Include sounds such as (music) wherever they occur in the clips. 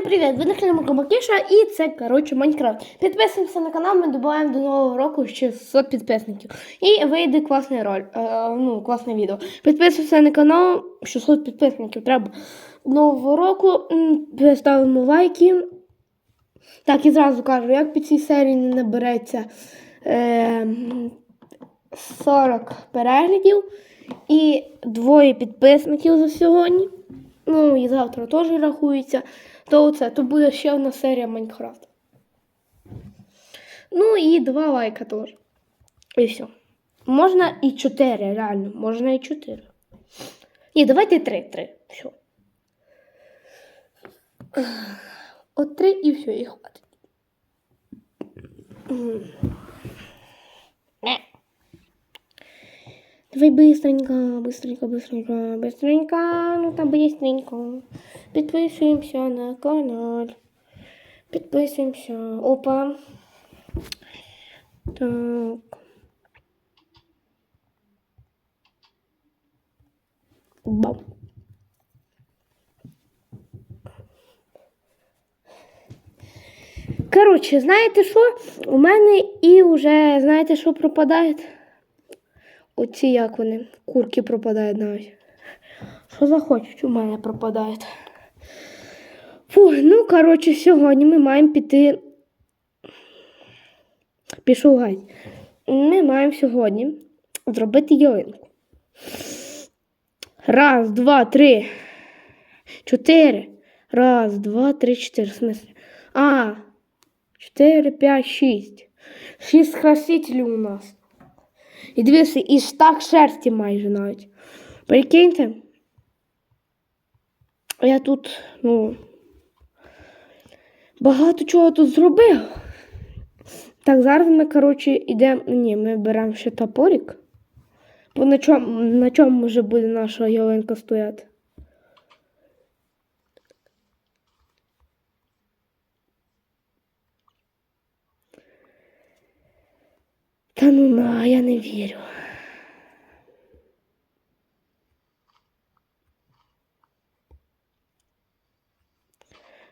Всім привіт! Ви на каналі Макіша і це коротше Майнкрафт. Підписуємося на канал, ми додаємо до нового року ще 600 підписників. І вийде класний роль, е, ну, класне відео. Підписуємося на канал, 600 підписників треба до нового року. Ставимо лайки. Так, і зразу кажу, як під цій серії не набереться е, 40 переглядів і двоє підписників за сьогодні. Ну і завтра теж рахується то оце, то буде ще одна серія Майнкрафта. Ну і два лайка теж. І все. Можна і 4, реально, можна і 4. Ні, давайте 3, 3. Все. От 3 і все, і хватить. Давай быстренько, быстренько, быстренько, быстренько, ну там быстренько. Підписуємося на канал. Підписуємося. Опа. Так. Бам. Коротше, знаєте що? У мене і вже, знаєте, що пропадає? Оці як вони, курки пропадають навіть. Що захочуть, у мене пропадають. Фух, ну, коротше, сьогодні ми маємо піти. Пішов гай. Ми маємо сьогодні зробити ялинку. Раз, два, три. Чотири. Раз, два, три, чотири. В смысле? А, чотири, п'ять, шість. Шість красителів у нас. І дивіться, і так шерсті майже навіть. Прикиньте. Я тут, ну багато чого тут зробив. Так, зараз ми, коротше, йдемо. Ні, ми беремо ще топорик. Бо на чому на чому вже буде наша ялинка стояти? Та ну на, я не вірю.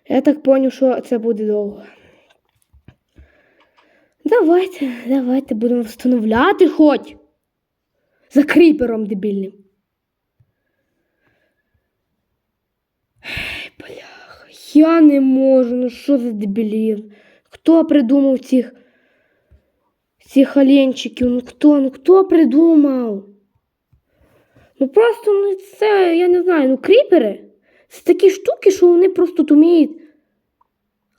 Я так поняв, що це буде довго. Давайте, давайте будемо встановляти хоч за кріпером дебільним. Блях, я не можу, ну що за дебілін? Хто придумав цих цих оленчиків? Ну хто, ну хто придумав? Ну просто ну це, я не знаю, ну кріпери. Це такі штуки, що вони просто туміють.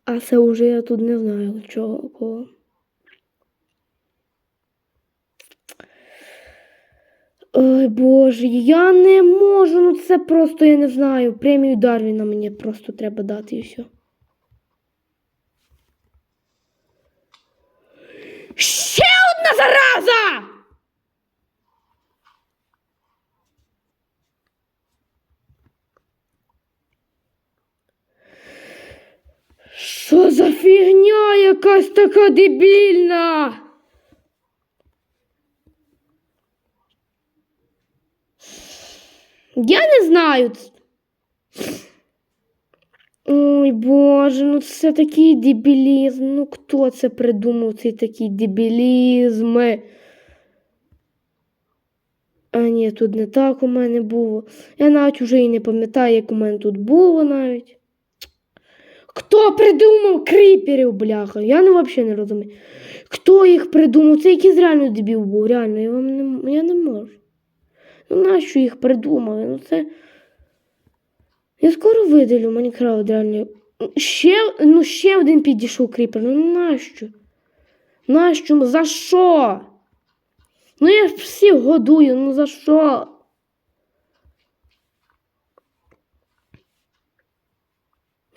А це вже я тут не знаю чого. Ой боже, я не можу, ну це просто я не знаю. Премію Дарвіна мені просто треба дати і все. Ще одна зараза! Що за фігня якась така дебільна? Я не знаю. Ой боже, ну це такий дебілізм. Ну хто це придумав цей такий дебілізм? А ні, тут не так у мене було. Я навіть уже і не пам'ятаю, як у мене тут було навіть. Хто придумав криперів, бляха? Я не взагалі не розумію. Хто їх придумав? Це якийсь реально дебіл був, реально, я вам не я не можу. Ну нащо їх придумали? Ну це. Я скоро видалю Майнкрафт реально. Ще ну ще один підійшов кріпер. Ну нащо? Нащо? Ну, за що? Ну я ж всіх годую, ну за що?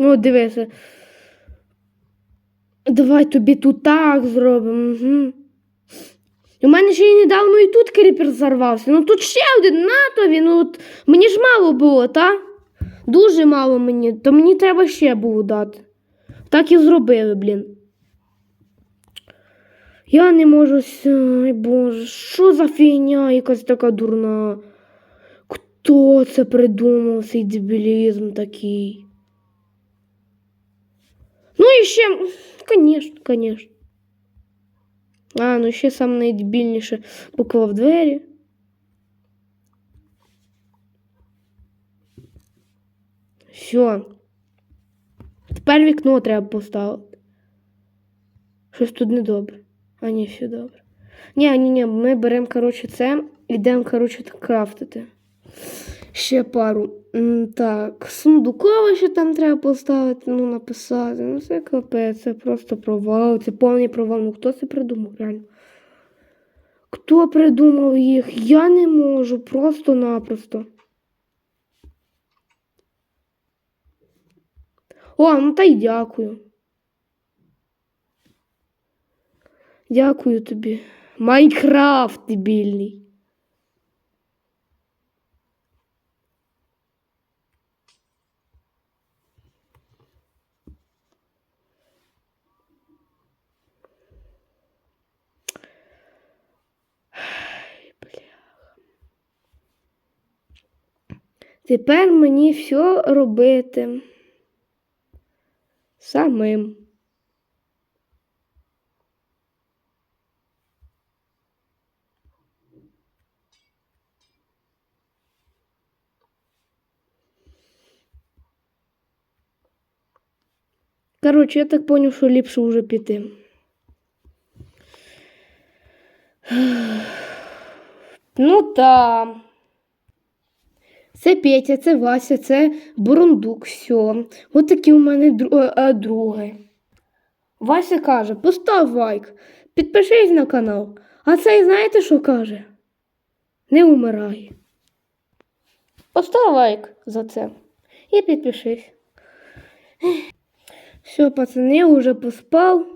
Ну, дивися. Давай тобі тут так зробимо. Угу. У мене ще й недавно і тут кріпер зарвався. Ну тут ще один натові. Ну от мені ж мало було, та? Дуже мало мені, то мені треба ще було дати. Так і зробили, блін. Я не можу. Ой, Боже, що за фігня якась така дурна? Хто це придумав, цей дебілізм такий? і ще. Конечно, конечно. А, ну ще саме найдебільніше буква в двері. Все. Тепер вікно треба поставити. Щось тут недобре. А ні, все добре. Ні, ні, ні, ми беремо, коротше, це, ідемо, коротше, крафтити. Ще пару. Так, сундукове ще там треба поставити, ну, написати. Ну, це капець, це просто провал, це повний провал. Ну хто це придумав, реально? Хто придумав їх? Я не можу, просто-напросто. О, ну та й дякую. Дякую тобі. Майнкрафт дебільний. Тепер мені все робити самим. Короче, я так понял, що ліпше вже піти. (sighs) Ну та. Це Петя, це Вася, це Бурундук, все. От такі у мене е, е, други. Вася каже, постав лайк, підпишись на канал. А цей знаєте, що каже? Не умирай. Постав лайк за це. І підпишись. Все, пацани, я вже поспав.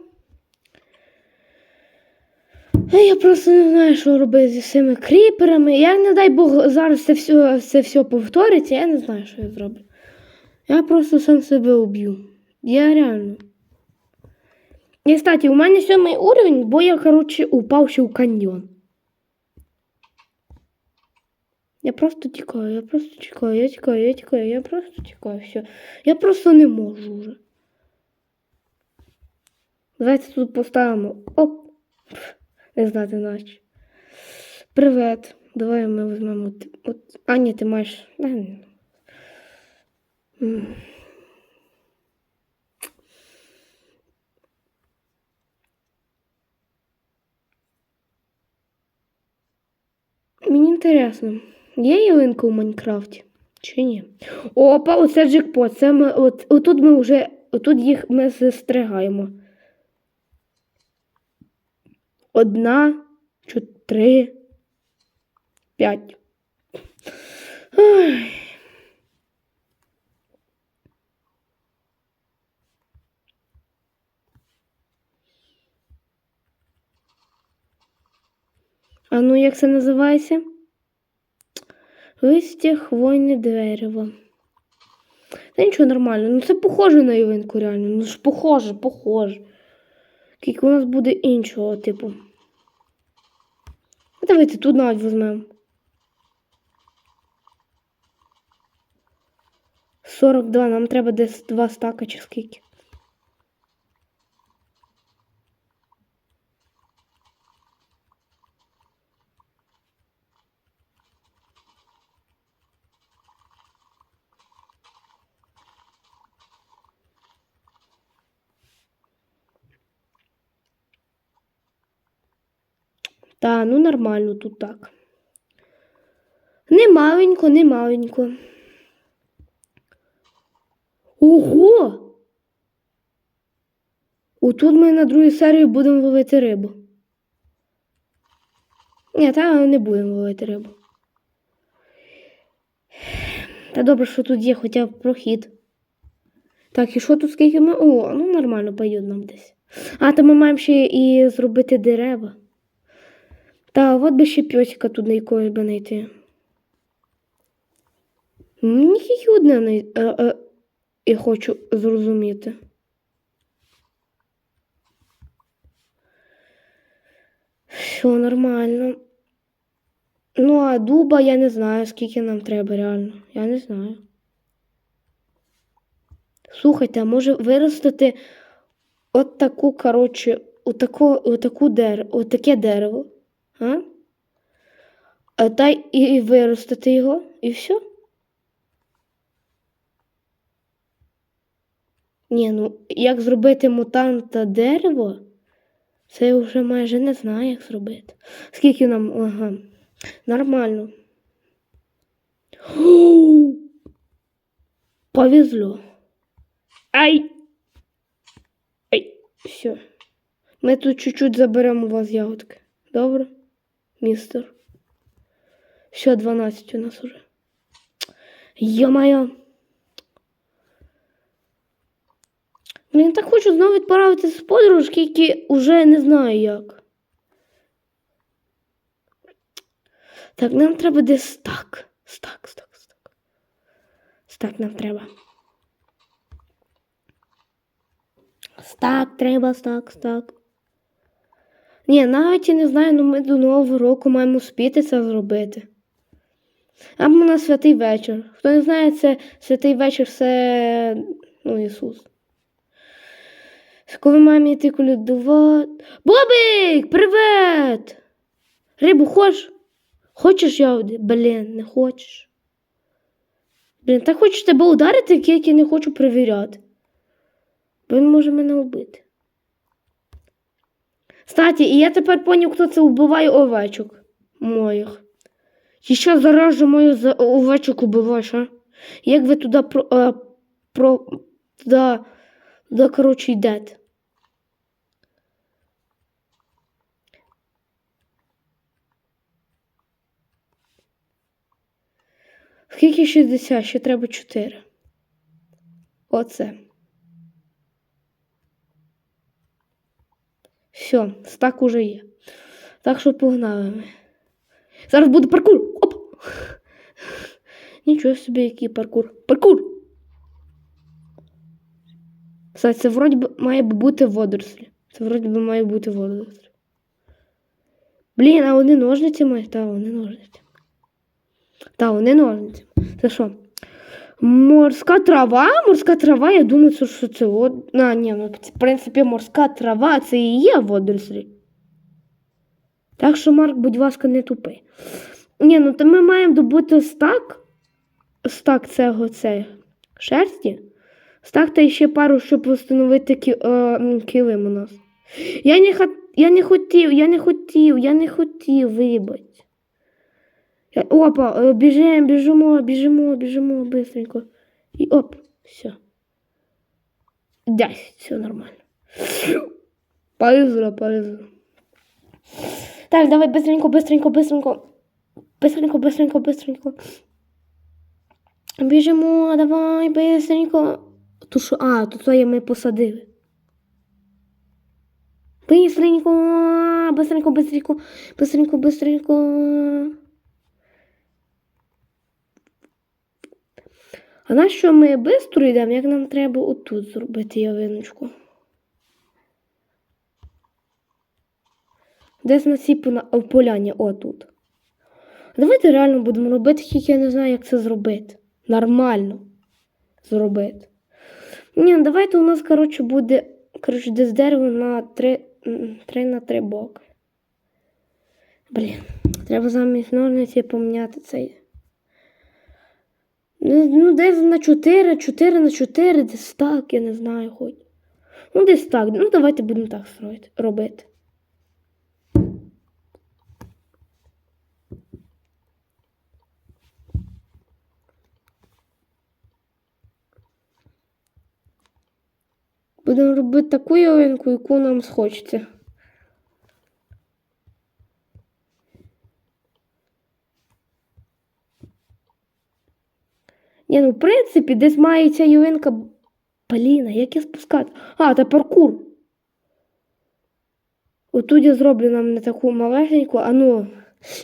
А Я просто не знаю, що робити зі всіми кріперами. Я не дай Бог зараз це все, це все повториться, я не знаю, що я зроблю. Я просто сам себе уб'ю. Я реально. І, кстати, у мене сьомий уровень, бо я, коротше, упав ще в каньйон. Я просто тікаю, я просто тікаю, я тікаю, я тікаю, я просто тікаю, все. Я просто не можу вже. Давайте тут поставимо. Оп. Не знати наче. Привет. Давай ми візьмемо. от- От. А, ні, ти маєш. Мені інтересно, є ялинка у Майнкрафті чи ні? Опа, оце джекпот. Це ми, от, отут ми вже, отут їх ми застрягаємо. Одна, чотири, п'ять. А ну, як це називається? Листя хвойне дерево. Та нічого нормально. Ну це похоже на ялинку реально. Ну ж похоже, похоже. Тільки у нас буде іншого типу. А давайте тут навіть візьмемо. 42, нам треба десь два стака чи скільки. Та, ну нормально тут так. Не маленько, не маленько. Ого! Отут ми на другій серії будемо ловити рибу. Ні, та не будемо ловити рибу. Та добре, що тут є хоча б прохід. Так, і що тут скільки ми. О, ну нормально, пойде нам десь. А, то ми маємо ще і зробити дерева. Та от би ще пьосика тут на якогось би знайти. Мені тільки одне е, е, я хочу зрозуміти. Все нормально. Ну, а дуба я не знаю, скільки нам треба реально. Я не знаю. Слухайте, а може виростити от таку, коротше, отаку, отаку дерево, отаке дерево. А? А та і, виростити його, і все. Ні, ну як зробити мутанта дерево, це я вже майже не знаю, як зробити. Скільки нам. Ага. Нормально. Повезло. Ай! Ай, все. Ми тут чуть-чуть заберемо у вас ягодки. Добре, містер. Все, 12 у нас уже. Йо-моє. Блін, так хочу знову відправитися з подорожки, які вже не знаю як. Так, нам треба десь стак. Стак, стак, стак. Стак нам треба. Стак, треба, стак, стак. Ні, навіть я не знаю, ну ми до Нового року маємо спіти це зробити. Або на святий вечір. Хто не знає, це святий вечір це ну, Ісус. Коли маємо йти колядувати. Бобик! Привет! Рибу хочеш? Хочеш ягоди? Блін, не хочеш. Блін, так хочу тебе ударити, як я не хочу перевіряти. Бо він може мене вбити. Кстати, і я тепер поняв, хто це вбиває овечок моїх. І що зараз же мою за- овечок убиваєш, а? Як ви туди про. А, про туди, туди, коротше, йдете? Скільки 60? Ще треба 4. Оце. Все, стак уже є. Так що погнали ми. Зараз буде паркур. Оп! Нічого собі, який паркур. Паркур! Кстати, це вроді би має б бути водорослі. Це вроді би має бути водорослі. Блін, а вони ножниці мають? Та, вони ножниці. Та, вони ножниці. Це що? Морська трава? Морська трава, я думаю, що це от. А, ні, ну, в принципі, морська трава це і є водорослі. Так що, Марк, будь ласка, не тупи. Ні, ну то ми маємо добути стак. Стак цього це шерсті. Стак та ще пару, щоб встановити кі, е, килим у нас. Я не, хот... я не хотів, я не хотів, я не хотів, вибач. Я- Опа, е, біжимо, біжимо, біжимо, біжимо быстренько. І оп, все. Десь, все нормально. Повезло, повезло. Так, давай быстренько, быстренько, быстренько. Быстренько, быстренько, быстренько. Біжимо, давай, быстренько. Ту що, а, тут своє ми посадили. Быстренько, быстренько, быстренько, быстренько, быстренько. А на що ми швидко йдемо, як нам треба отут зробити ялиночку? Десь на цій пона- в поляні, отут. Давайте реально будемо робити, тільки я не знаю, як це зробити. Нормально зробити. Ні, ну давайте у нас, коротше, буде коротше, десь дерево на 3, 3 на 3 боки. Блін, треба замість ножниці поміняти цей. Ну, ну, десь на 4, 4 на 4, десь так, я не знаю хоч. Ну, десь так. Ну, давайте будемо так робити. Будемо робити таку ялинку, яку нам схочеться. Ні, ну в принципі, десь має ця ялинка. Блін, а як я спускати? А, та паркур. Отут я зроблю нам не таку малесеньку, а ну,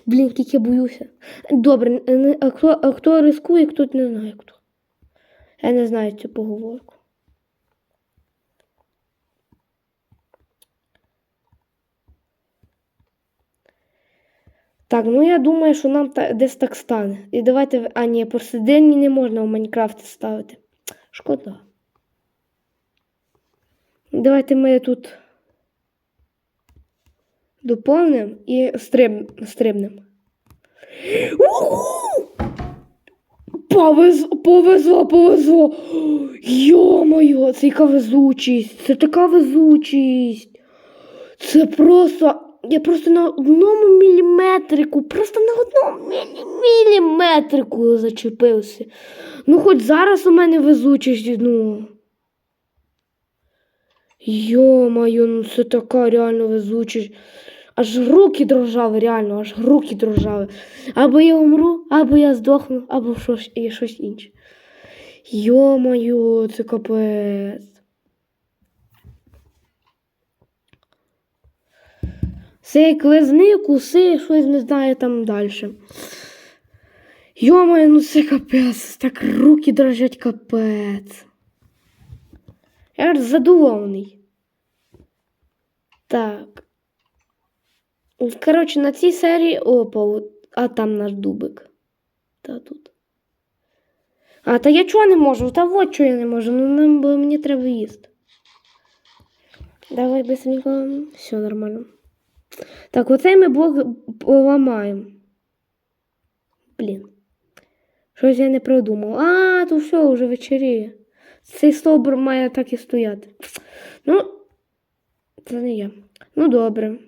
блін, тільки боюся. Добре, а хто, а хто рискує, хто не знає хто. Я не знаю цю поговорку. Так, ну я думаю, що нам та, десь так стане. І давайте. А ні, посередині не можна в Майнкрафт ставити. Шкода. Давайте ми тут доповнимо і стриб... стрибнемо. Уху! Повезло, повезло, повезло. Йо-моє, це яка везучість, це така везучість. Це просто. Я просто на одному міліметрику, просто на одному мілі- міліметрику зачепився. Ну, хоч зараз у мене везучість, ну. Йо-моє, ну це така реально везучість. Аж руки дрожали, реально, аж руки дрожали. Або я умру, або я здохну, або щось, і щось інше. Йо-моє, це капець. Це як лизни, куси, щось не знаю там далі. Йо-моє, ну це капець. Так руки дрожать капець. Я аж задоволений. Так. Коротше, на цій серії опа, а там наш дубик. Та тут. А, та я чого не можу? Та от чого я не можу. Ну нам бо мені треба їсти. Давай быстренько. Все нормально. Так, оцей ми блок поламаємо. Блін. Щось я не придумав. А, то все, вже вечеріє. Цей стовбур має так і стояти. Ну, це не я. Ну, добре.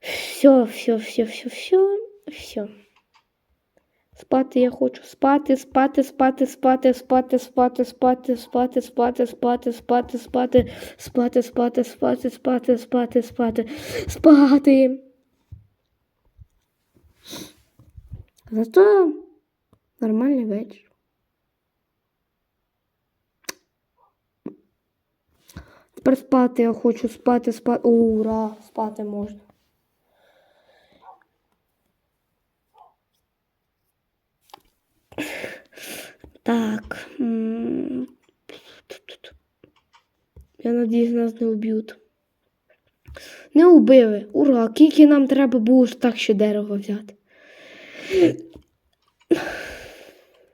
Все, все, все, все, все, все. Спати я хочу спати, спати, спати, спати, спати, спати, спати, спати, спати, спати, спати, спати, спати, спати, спати, спати, спати, спати, спати. Зато нормальний вечір. Тепер спати я хочу спати, спати. Ура, спати можна. Так. м, Я надіюсь, нас не вб'ють. Не убили. Ура! Скільки нам треба було ж так ще дерево взяти.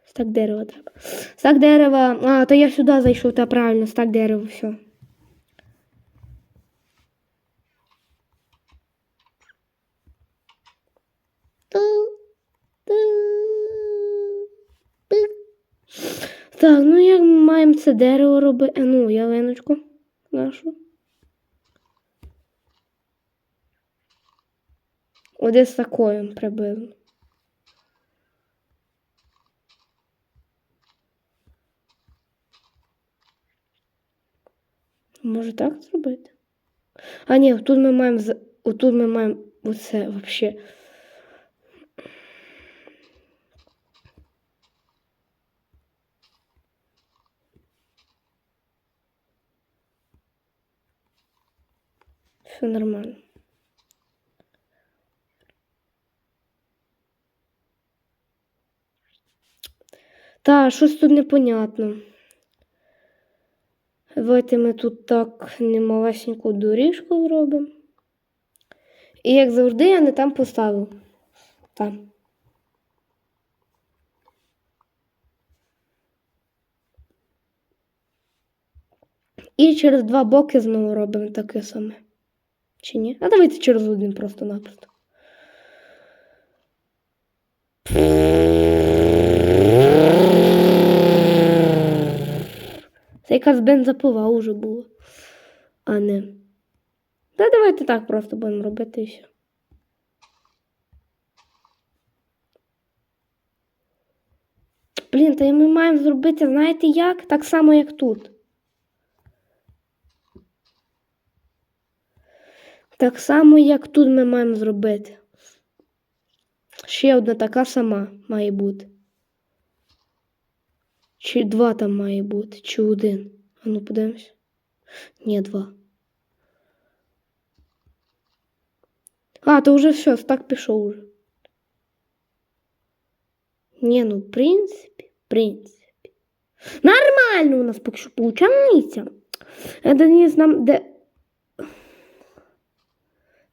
Стак дерева треба. Стак дерева. А, то я сюди зайшов, та правильно, стак дерева, все. Так, ну як ми маємо це дерево робити? Ну, ялиночку нашу. Одесь такою приблизно. Може так зробити? А ні, тут ми маємо отут ми маємо оце взагалі. Все нормально. Та, щось тут непонятно. Давайте ми тут так немалесеньку доріжку зробимо. І як завжди, я не там поставив. Там. І через два боки знову робимо таке саме. Чи ні? А давайте через один просто-напросто. Це якась бензопила уже була. А не. Та давайте так просто будемо робити і все. Блін, та ми маємо зробити, знаєте як? Так само, як тут. Так само, як тут ми маємо зробити. Ще одна така сама має бути. Чи два там має бути, чи один. А ну подивимось. Ні, два. А, то вже все, так пішов уже. Ні, ну, в принципі, в принципі. Нормально у нас поки що получається. Я Денис нам де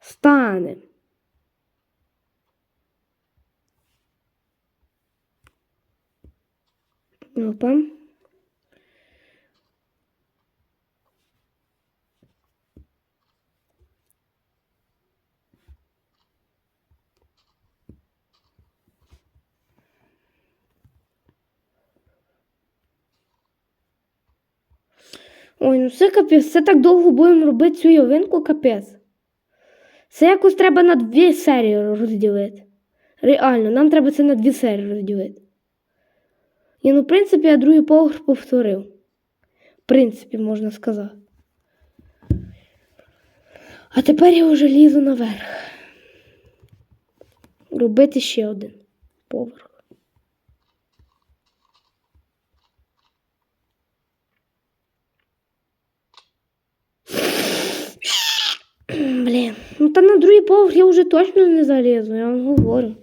стане. Опа. Ой, ну це капець, це так довго будемо робити цю ялинку капець. Це якось треба на дві серії розділити. Реально, нам треба це на дві серії розділити. І, ну, в принципі, я другий поверх повторив. В принципі, можна сказати. А тепер я вже лізу наверх. Робити ще один поверх. Блін, ну та на другий поверх я вже точно не залізу, я вам говорю.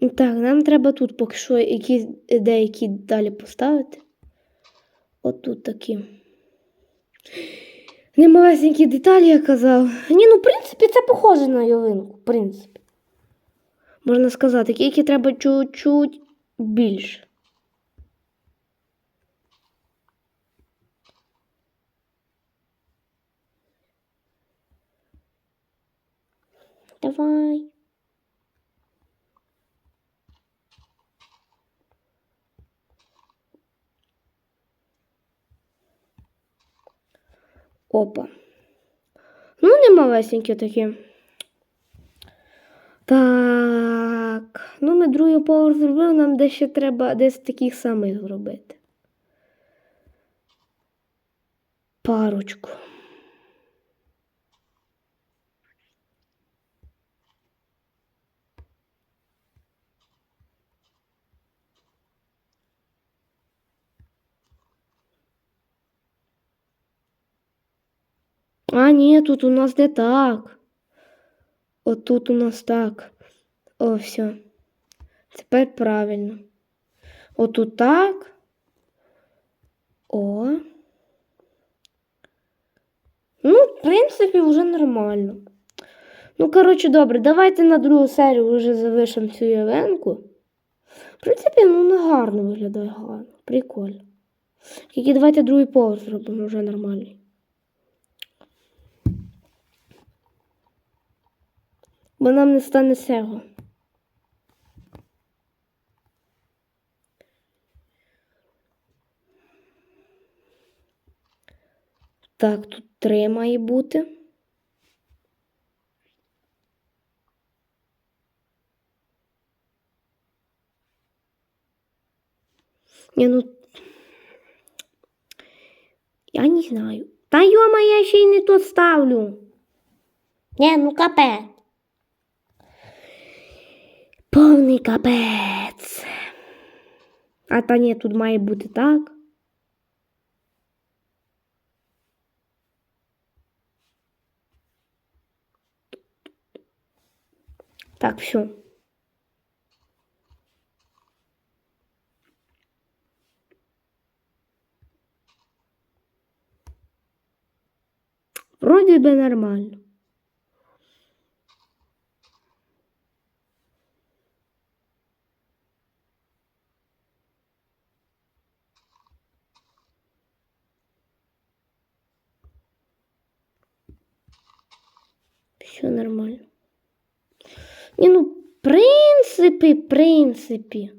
Так, нам треба тут поки що якісь деякі далі поставити. От тут такі. Немалесенькі деталі, я казав. Ні, ну, в принципі, це похоже на ялинку, в принципі. Можна сказати, тільки треба чуть-чуть більше. Давай. Опа. Ну, не малесенькі такі. Так. Ну, ми другий поверх зробили, нам десь ще треба десь таких самих зробити. Парочку. А, ні, тут у нас не так. От тут у нас так. О, все. Тепер правильно. Отут так. О. Ну, в принципі, вже нормально. Ну, коротше, добре, давайте на другу серію вже завершимо цю явенку. В принципі, ну не гарно виглядає гарно. Прикольно. Тільки давайте другий поверх зробимо вже нормальний. Бо нам не стане цього. Так, тут три має бути. Не, ну я не знаю. Та йома, я ще й не то ставлю. Не, ну капець. Повний капець. А та ні, тут має бути так. Так, все. Вроде бы нормально. Все нормально. Ні, ну, в принципі, в принципі.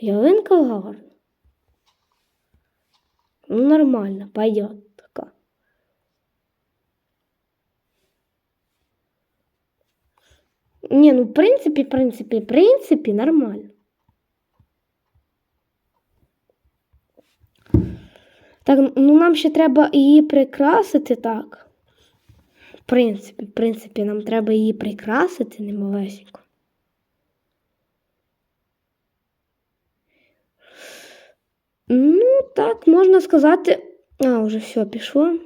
Ялинка гарна. Ну, нормально, пойдет така. Ні, ну, в принципі, в принципі, в принципі, нормально. Так, ну нам ще треба її прикрасити так принципі, в принципі, нам треба її прикрасити немалесенько. Ну, так, можна сказати. А, вже все пішло.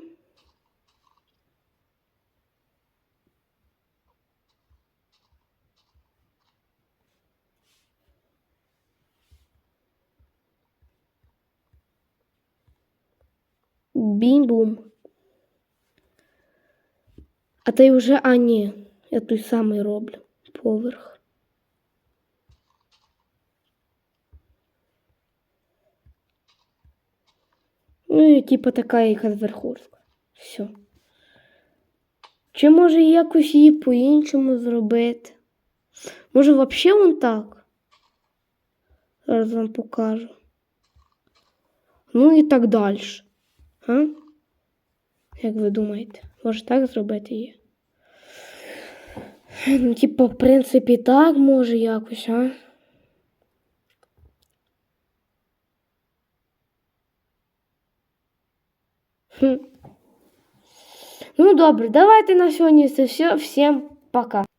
Бім-бум. А та й вже, а ні, я той самий роблю. Поверх. Ну і типа така якась верхушка. Все. Чи може якось її по-іншому зробити? Може, взагалі вон так? Зараз вам покажу. Ну і так далі. А? Як ви думаєте, може так зробити її? Ну, типа, в принципі, так може якось, а? Хм. Ну, добре, давайте на сьогодні це все. Всім пока. Пока.